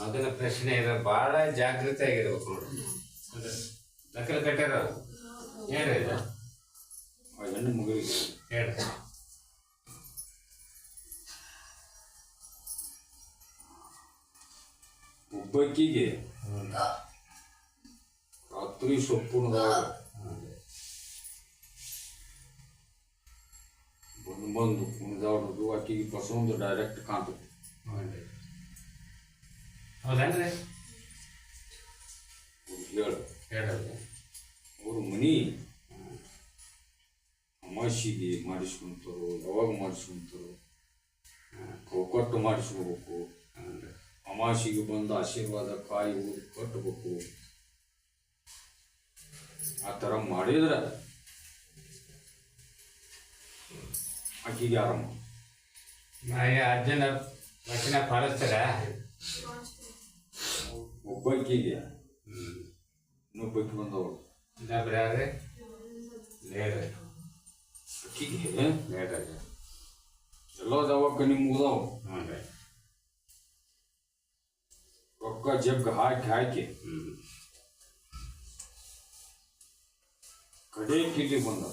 ಮಗನ ಪ್ರಶ್ನೆ ಇದೆ. ಬಹಳ ಜಾಗೃತಿ ಆಗಿರ್ಬೇಕು ನೋಡಿ. ನಕಲು ಕಟ್ಟಾರ? ಹೇಳ್ರಿ ಇದು? ಹೆಣ್ಣು ಮಗಳಿಗೆ ಹೇಳ್ರಿ ಒಬ್ಬಕ್ಕಿಗೆ ರಾತ್ರಿ ಸೊಪ್ಪು ಬಂದು ಬಂದು ಕುಣಿದಾಡೋದು ಆಕಿಗೆ ಪಸಂದು ಡೈರೆಕ್ಟ್ ಕಾಣ್ತದೆ. ಹೌದನ್ರಿ? ಅವ್ರು ಹೇಳು. ಹೇಳ್ರಿ ಅವ್ರ ಮನಿ ಅಮಾಸಿಗೆ ಮಾಡಿಸ್ಕೊಂತಾರೋ ಯಾವಾಗ ಮಾಡಿಸ್ಕೊಂತಾರೋ ಚೌಕಟ್ಟು ಮಾಡಿಸ್ಕೋಬೇಕು. ಅಮಾಸಿಗೆ ಬಂದು ಆಶೀರ್ವಾದ ಕಾಯಿ ಊರು ಕಟ್ಟಬೇಕು ಆ ಥರ ಮಾಡಿದ್ರೆ ಆಕಿಗೆ ಆರಾಮ. ಮಾಯ ಅಜ್ಜನ ರಕ್ಷಣೆ ಪಾಲಿಸ್ತಾರ? ಒಬ್ಬಾಕಿಗೆ ಹ್ಞೂ ಇನ್ನೊಬ್ಬಕ್ಕೆ ಬಂದವಳು ಇನ್ನೊಬ್ರು ಯಾರೇ ನೇಡ್ರಿ ಎಲ್ಲ ದವಾಖಾನೆ ಮುಗ್ದಾವ ಹ್ಞೂ ರೊಕ್ಕ ಜಗ್ ಹಾಕಿ ಹಾಕಿ ಕಡೆ ಕಿಲ್ಲಿ ಬಂದ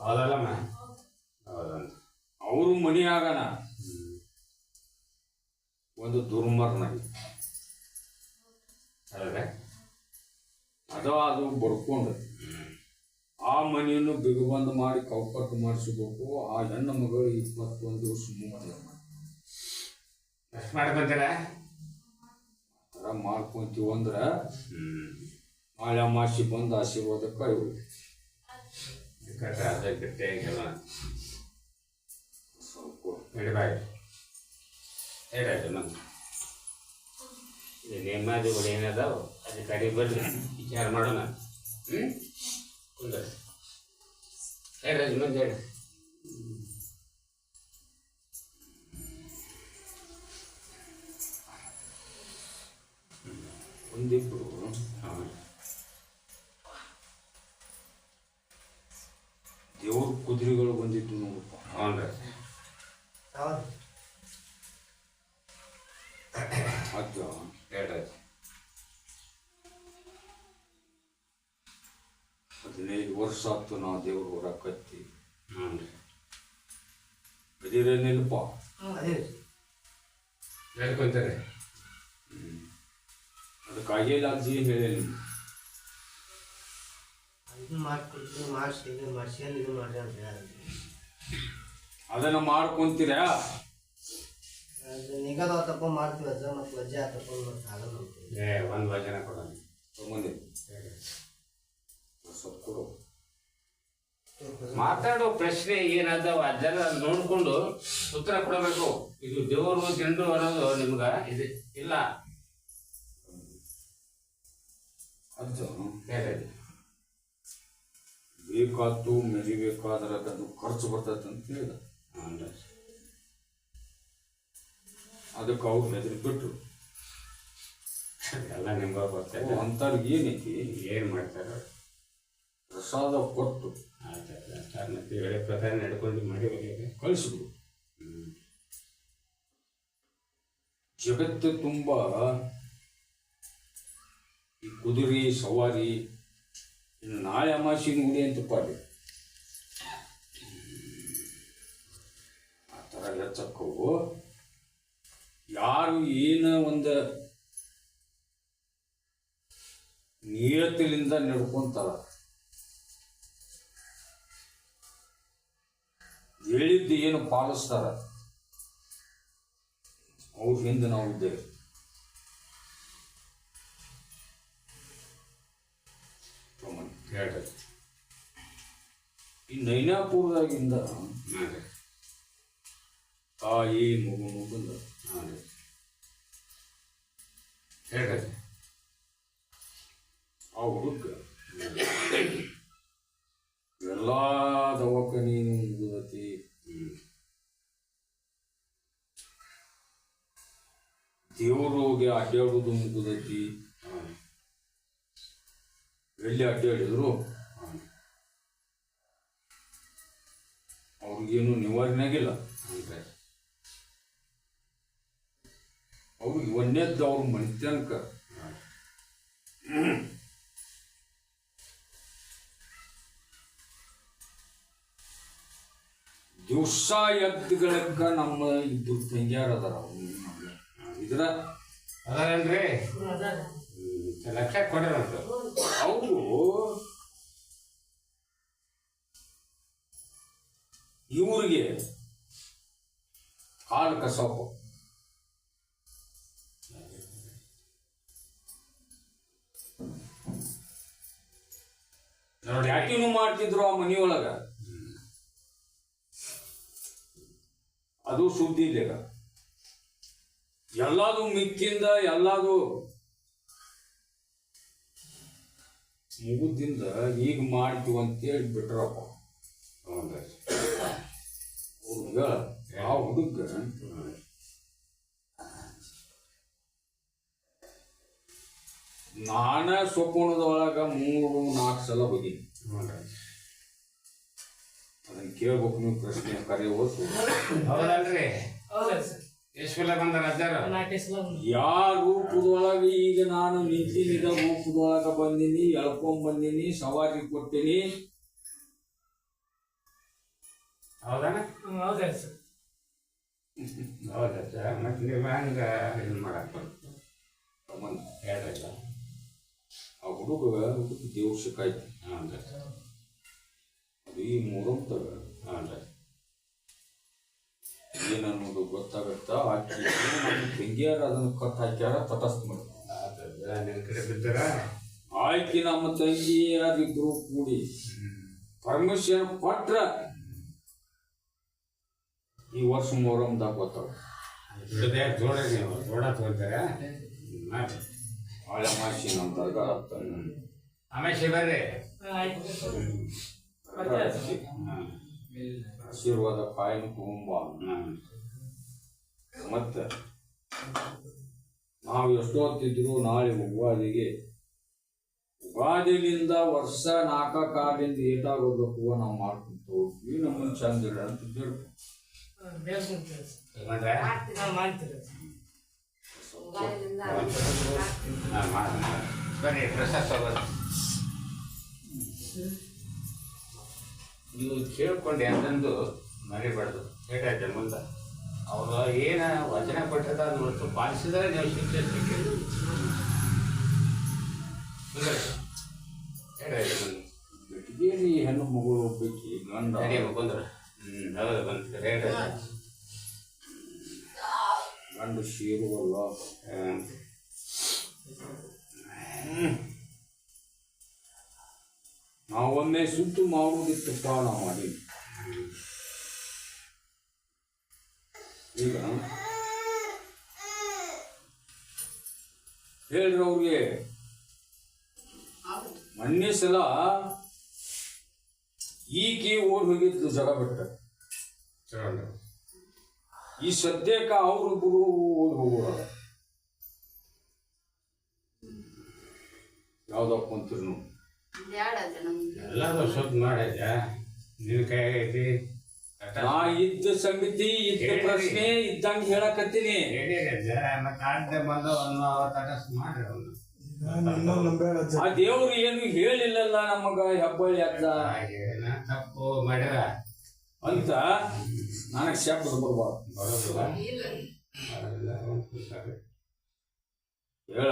ಹೌದಲ್ಲಮ್ಮ ಹೌದಂತ ಅವರು ಮನಿ ಆಗಣ ಒಂದು ದುರ್ಮರ್ನಾಗಿ ಹೌದ್ರಾ ಅದ ಅದು ಬರ್ಕೊಂಡು ಆ ಮನೆಯನ್ನು ಬಿಗುಬಂದ್ ಮಾಡಿ ಕೌಕಟ್ಟು ಮಾಡಿಸಬೇಕು. ಆ ಹೆಣ್ಣು ಮಗಳು ಇಪ್ಪತ್ತೊಂದು ವರ್ಷ ಮೂವತ್ತು ಎಷ್ಟು ಮಾಡ್ಕೊಂತೀರ ಥರ ಮಾಡ್ಕೊಂತೀವಿ ಅಂದ್ರ ನಾಳೆ ಅಮಾಸಿ ಬಂದು ಆಶೀರ್ವಾದ ಕಟ್ಟ ಅದೇ ಗಟ್ಟಿ ಆಗಿಲ್ಲ ಸ್ವಲ್ಪ ಇಡಬಾಯಿ ಹೇಳಿ ನಮ್ಮ ಇದು ನೆಮ್ಮದಿಗಳು ಏನದಾವ? ಅದು ಕಡೆ ಬರ್ರಿ ವಿಚಾರ ಮಾಡೋಣ. ಹ್ಞೂ ಕುಂದ್ರ ಹೇಳಿ ಇನ್ನೊಂದು ಹೇಳಿ ಹೌದು ದೇವ್ರ ಕುದುರೆಗಳು ಬಂದಿದ್ದು ನೋಡಪ್ಪ ಹ್ಞೂ ರೀ ಹೇಳ್ರಿ ಹದಿನೈದು ವರ್ಷ ಆಯ್ತು ನಾ ದೇವ್ರ ಹೊರ ಕತ್ತಿ. ಹ್ಞೂ ರೀ. ಗದಿರೇನಿಲ್ಲಪ್ಪ ಹೇಳ್ಕೊಂತೀರಿ ಅದಕ್ಕಾಗಿಲ್ಲ ಅಜ್ಜಿ ಹೇಳಿ ಇದು ಮಾಡ್ಕೊಡ್ತೀವಿ ಮಾಡಿಸಿ ಇದು ಮಾಡಿಸಿ ಇದು ಮಾಡ್ರಿ ಅಂತ ಹೇಳಿ. ಅದನ್ನ ಮಾಡ್ಕೊಂತೀರಾ? ಅದು ನಿಗದ ಆತಪ್ಪ ಮಾಡ್ತೀವಿ ಅಜ್ಜ ಮತ್ತು ಲಜ್ಜೆ ಆತಪ್ಪ ಮತ್ತೆ ಆಗಲ್ಲ ಏ ಒಂದು ವಚನ ಕೊಡೋಣ. ಹೇಳಿ. ಸ್ವಲ್ಪ ಕೊಡು. ಮಾತಾಡೋ ಪ್ರಶ್ನೆ ಏನದಾವ ಅದೆಲ್ಲ ನೋಡ್ಕೊಂಡು ಉತ್ತರ ಕೊಡಬೇಕು. ಇದು ದೇವರು ಜನರು ಅನ್ನೋದು ನಿಮ್ಗ ಇದು ಇಲ್ಲ. ಅದು ಹೇಳಿ. ಬೇಕಾತು ಮೆರಿಬೇಕಾದ್ರೆ ಅದು ಖರ್ಚು ಬರ್ತೈತೆ ಅಂತ ಹೇಳಿದ. ಹ್ಞೂ ಅದಕ್ಕೆ ಅವ್ರು ಹೆದರಿ ಬಿಟ್ರು ಎಲ್ಲ ನಿಮ್ಗೆ ಗೊತ್ತಾಯ್ತು ಅಂಥವ್ರಿಗೆ ಏನೈತಿ ಏನು ಮಾಡ್ತಾರೆ ಪ್ರಸಾದ ಕೊಟ್ಟು. ಆಯ್ತು ಮತ್ತೆ ಹೇಳಿ ಪ್ರಕಾರ ನಡ್ಕೊಂಡು ಮಾಡಿ ಹೋಗಿ ಕಳಿಸಿದ್ರು ಜಗತ್ತು ತುಂಬ ಈ ಕುದುರೆ ಸವಾರಿ ಇನ್ನು ನಾಳೆ ಅಮಾಸಿ ನೋಡಿ ಅಂತ ಪಾಡಿ ಆ ಥರ ಹೆಚ್ಚಕ್ಕವು ಯಾರು ಏನ ಒಂದು ನಿಯತ್ತಿನಿಂದ ನಡ್ಕೊಂತಾರ? ಹೇಳಿದ್ದು ಏನು ಪಾಲಿಸ್ತಾರ? ಅವ್ರ ಹಿಂದೆ ನಾವು ಇದ್ದೇವೆ. ಹೇಳ್ರಿ ಈ ನೈನಾಪುರದಾಗಿಂದ ತಾಯಿ ಮಗು ಬಂದ ಹಾಂ ರೀ ಹೇಳ್ರಿ ಆ ಹುಡುಗ ಎಲ್ಲ ದವಾಖಾನಿ ಮುಗಿದತಿ. ಹ್ಞೂ ದೇವ್ರಿಗೆ ಅಡ್ಡಾಡೋದು ಮುಗಿದತಿ. ಎಲ್ಲಿ ಅಡ್ಡಾಡಿದ್ರು ಅವ್ರಿಗೇನು ನಿವಾರಣೆ ಆಗಿಲ್ಲ ಅವರು ಒಂದೇದ್ದು ಅವ್ರ ಮನುಷ್ಯನ್ಕ ದಿವಸ ಎದ್ದುಗಳಕ್ಕ ನಮ್ಮ ಇಬ್ಬರು ತಂಗ್ಯಾರ ಅದಾರ ಅವ್ರು. ಇದ್ರ ಅದಾರಲ್ರಿ ಲಕ್ಷ ಕೊಡ್ರಂತ ಅವರು ಇವ್ರಿಗೆ ಕಾಲು ಕಸಪ ಯಾಕಿನೂ ಮಾಡ್ತಿದ್ರು ಆ ಮನಿಯೊಳಗ. ಅದು ಸುದ್ದಿ ಇಲ್ಲ ಎಲ್ಲಾದೂ ಮಿಕ್ಕಿಂದ ಎಲ್ಲಾದು ಮುಗುದಿಂದ ಈಗ ಮಾಡ್ತೀವಿ ಅಂತೇಳಿ ಬಿಟ್ರಪ್ಪ ಹುಡುಗ ಆ ಹುಡುಗ ನಾನ ಸೊಪ್ಪುಣದೊಳಗ ಮೂರು ನಾಲ್ಕು ಸಲ ಹೋಗಿನಿ ಅದನ್ನ ಕೇಳ್ಬೇಕು ನೀವು ಪ್ರಶ್ನೆ ಕರೆ ಓಸು ಹೌದಲ್ರಿ? ಹೌದಾ ಸರ್. ಎಷ್ಟು ಬಂದ ಬಂದಾರ. ಯಾವ ರೂಪದೊಳಗ ಈಗ ನಾನು ನಿಂತಿನಿದ ರೂಪದೊಳಗ ಬಂದಿನಿ ಎಳ್ಕೊಂಡ್ ಬಂದಿನಿ ಸವಾರಿ ಕೊಟ್ಟಿನಿ. ಹೌದಾನ? ಹೌದ ಸರ್. ಹೌದಜ್ಜ ಮತ್ತೆ ನೀವು ಹಂಗ ಇದು ಮಾಡಕ್ ಬರ್ತದೆ ಹೇಳ್ರಲ್ಲ ಆ ಹುಡುಗ ದೇವ್ರ ಸಿಕ್ಕಾಯ್ತು. ಅಂದ ಅದು ಈ ಮೂರಂತಗ ಅಂದ ಏನನ್ನೋದು ಗೊತ್ತಾಗತ್ತ? ಆಕೆ ತಂಗಿಯರ ಅದನ್ನ ಕಟ್ ಹಾಕ್ಯಾರ? ತಟಸ್ಥ ಮಾಡಿ ಬಿದ್ದಾರ? ಆಯ್ಕೆ ನಮ್ಮ ಗ್ರೂಪ್ ಕೂಡಿ ಪರ್ಮಿಷನ್ ಕೊಟ್ರ ಈ ವರ್ಷ ಮೊಹರಂದಾಗ ಗೊತ್ತಾಗ ನೀವು ಜೋಡ ತಗೊಂತಾರ. ಆಮೇಲೆ. ಆಶೀರ್ವಾದ ಕಾಯಂ ಕುಂಬ ಹ್ಮ್. ಮತ್ತೆ ನಾವು ಎಷ್ಟೊತ್ತಿದ್ರು ನಾಳೆ ಉಗಾದಿಗೆ ಉಗಾದಿಲಿಂದ ವರ್ಷ ನಾಲ್ಕ ಕಾಲಿಂದ ಏಟಾಗೋದಕ್ಕೂ ನಾವು ಮಾಡ್ಕೊಂತ ಹೋಗ್ತೀವಿ ನಮ್ಮನ್ನು ಚಂದ ಇಡ ಅಂತ ಬೇಡ್ಕೊ. ಪ್ರಸಾದ್ ತಗೋರಿ ನೀವು ಕೇಳ್ಕೊಂಡು ಯಾಕಂದು ಮರಿಬಾರ್ದು. ಹೇಗಾಯ್ತು ಮುಂದೆ. ಅವರು ಏನ ವಚನ ಕೊಟ್ಟದ ನೋಡ್ತು ಪಾಲಿಸಿದ್ರೆ ನೀವು ಶಿಕ್ಷೆ ಬೆಟ್ಟಿಗೇರಿ ಹೆಣ್ಣು ಮಗಳು ಸರಿ ಬಂದ್ರೆ. ಹ್ಞೂ ಹೌದು ಬಂತು ಹೇಗಾಯ್ತು ಗಂಡ ಶೀರುವಲ್ಲ ನಾವು ನಾವೊಮ್ಮೆ ಸುತ್ತು ಮಾಡುವುದಿತ್ತಪ್ಪ ನಾವು ಮಾಡಿ. ಈಗ ಹೇಳ್ರಿ ಅವ್ರಿಗೆ ಮೊನ್ನೆ ಸಲ ಈಕಿ ಓಡ್ ಹೋಗಿದ್ದು ಜಗ ಬಿಟ್ಟ ಈ ಸದ್ಯಕ್ಕೆ ಅವ್ರ ಗುರು ಹೋಗೋರ ಯಾವ್ದಪ್ಪ ಅಂತೀರಿ ನೀವು? ಸ್ವಲ್ಪ ಸುತ್ತ ಮಾಡಿದ್ದ ನಿನ್ನ ಕೈ ನಾ ಇದ್ದ ಸಂಗತಿ ಇದ್ದ ಪ್ರಶ್ನೆ ಇದ್ದಂಗ ಹೇಳಕತ್ತೀನಿ. ಮತ್ತೆ ಆಡ್ದೆ ಬಂದು ಒಂದು ತಟಸ್ ಮಾಡ್ರಿ ಅವನು. ಆ ದೇವ್ರು ಏನು ಹೇಳಿಲ್ಲಲ್ಲ ನಮಗ ಹೆಬ್ಬಳ್ಳಿ ಅಜ್ಜ ಏನ ತಪ್ಪು ಮಾಡ್ಯಾರ ಅಂತ ನನಗೆ ಶಬ್ದ ಬರಬಾರ್ದು. ಹೇಳ.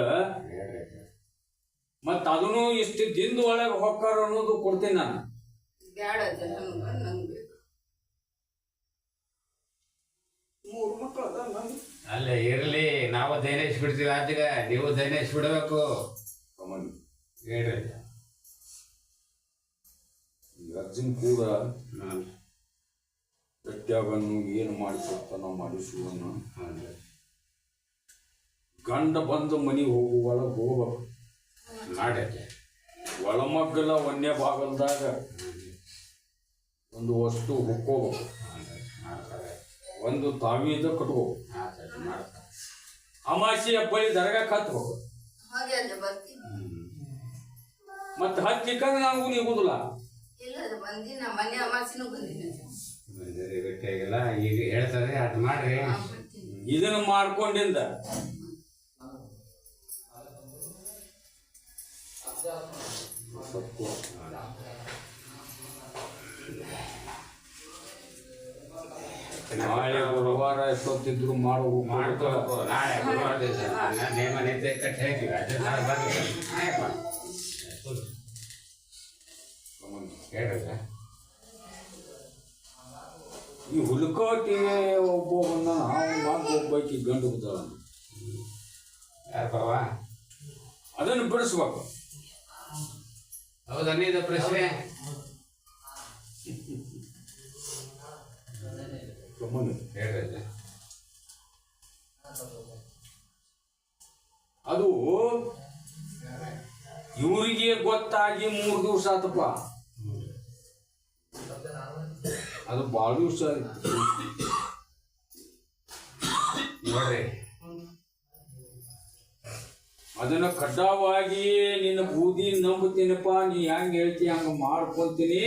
ಮತ್ ಮತ್ತ ಅದನ್ನು ಇಷ್ಟು ದಿಂದ ಒಳಗೆ ಹೊಕ್ಕಾರ ಅನ್ನೋದು ಕೊಡ್ತೀನಿ ನಾನು. ಅಲ್ಲ ಇರ್ಲಿ ನಾವು ದೈನೇಶ್ ಬಿಡ್ತೀವಿ ಆದ್ರೆ ನೀವು ದೈನೇಶ್ ಬಿಡಬೇಕು ಹೇಳ್ರಿ. ಅರ್ಜುನ್ ಕೂಡ ಗಟ್ಟಿಯಾಗನ್ನು ಏನು ಮಾಡಿಕೊಡ್ತಾನೋ ಮಾಡಿಸುವನು ಹೌದು. ಗಂಡ ಬಂದು ಮನೆ ಹೋಗುವಳ ಒಳಗೆ ಹೋಗ್ಬೇಕು ಮಾಡೈತೆ ಒಳಮಗ್ಗಲ ಒಂದೇ ಭಾಗದಾಗ ಒಂದು ವಸ್ತು ಹುಕ್ಕೋಬೇಕು. ಒಂದು ತಾವೀದ ಕಟ್ಕೋಬೇಕು. ಅಮಾಸಿ ಹಬ್ಬಳಿ ಹಾಗೆ ಅದೇ ಬರ್ತೀನಿ. ಮತ್ತೆ ಹಚ್ಚಿಕಂದ್ರೆ ನಾವು ನಿಗುದಿಲ್ಲ. ಸರಿ ಈಗ ಹೇಳ್ತಾರೆ ಅದು ಮಾಡ್ರಿ. ಇದನ್ನ ಮಾಡ್ಕೊಂಡಿಂದ. ನಾಳೆ ಗುರುವಾರ ಎಷ್ಟೊತ್ತಿದ್ರು ಮಾಡುವ ನಾಳೆ ಗುರುವಾರ ದಿವಸ. ನೇಮ ನಿದ್ದೆ ಕಟ್ಟಿ ಹೇಳ್ತೀವಿ ಅದೇ ನಾಳೆ ಈ ಹುಲ್ಕೋಟಿಗೆ ಒಬ್ಬ ಬಂದ ಮಾತು ಒಬ್ಬಾಕಿ ಗಂಡು ಬಿದ್ದಾಳ ಅದನ್ನು ಬಿಡಿಸ್ಬೇಕು. ಹೌದನ್ನ ಇದು ಪ್ರಶ್ನೆ? ಹೇಳ್ರಿ ಅದು ಇವರಿಗೆ ಗೊತ್ತಾಗಿ ಮೂರು ದಿವಸ ಆತಪ್ಪ. ಅದು ಭಾಳ ದಿವಸ ನೋಡ್ರಿ. ಅದನ್ನ ಕಡ್ಡಾಯವಾಗಿ ನಿನ್ನ ಬೂದಿ ನಂಬುತ್ತೀನಪ್ಪ ನೀ ಹೆಂಗ್ ಹೇಳ್ತಿ ಹಂಗ ಮಾಡ್ಕೊಂತೀನಿ.